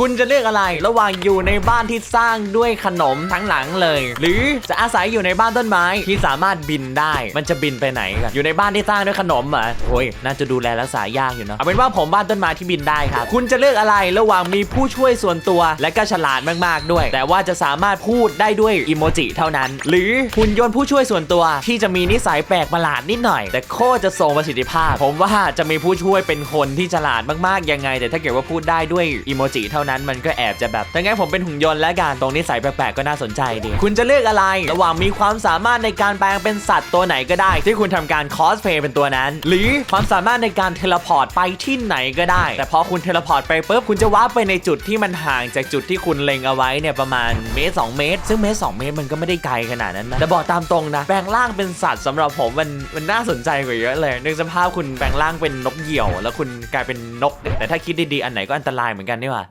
คุณจะเลือกอะไรระหว่างอยู่ในบ้านที่สร้างด้วยขนมทั้งหลังเลย หรือจะอาศัยอยู่ในบ้านต้นไม้ที่สามารถบินได้ มันจะบินไปไหนกันอยู่ในบ้านที่สร้างด้วยขนมเหรอโอ้ยน่าจะดูแลรักษายากอยู่เนอะเอาเป็นว่าผมบ้านต้นไม้ที่บินได้ครับคุณจะเลือกอะไรระหว่างมีผู้ช่วยส่วนตัว และก็ฉลาดมากๆด้วย แต่ว่าจะสามารถพูดได้ด้วยอีโมจิเท่านั้น หรือหุ่นยนต์ผู้ช่วยส่วนตัว ที่จะมีนิสัยแปลกประหลาดนิดหน่อย แต่โคตรจะทรงประสิทธิภาพ ผมว่าจะมีผู้ช่วยเป็นคนที่ฉลาดมากๆยังไง แต่ถ้าเกิดว่าพูดได้ด้วยอีโมจิเท่านั้นมันก็แอบจะแบบแต่งั้นผมเป็นหุ่นยนต์และกันตรงนิสัยแปลกๆก็น่าสนใจดี คุณจะเลือกอะไร ระหว่างมีความสามารถในการแปลงเป็นสัตว์ตัวไหนก็ได้ ที่คุณทำการคอสเพย์เป็นตัวนั้น หรือความสามารถในการเทเลพอร์ตไปที่ไหนก็ได้ แต่พอคุณเทเลพอร์ตไปปุ๊บคุณจะว้าร์ปไปในจุดที่มันห่างจากจุดที่คุณเล็งเอาไว้เนี่ยประมาณเมตร2เมตร ซึ่งเมตร2เมตรมันก็ไม่ได้ไกลขนาดนั้นนะแต่บอกตามตรงนะแปลงร่างเป็นสัตว์สำหรับผมมันมันน่าสนใจกว่าเยอะเลยนึกสภาพคุณแปลงร่างเป็นนกเหยี่ยว แล้วคุณกลายเป็นนก แต่ถ้าคิดดีๆอันไหนก็อันตรายเหมือนกันนี่หว่า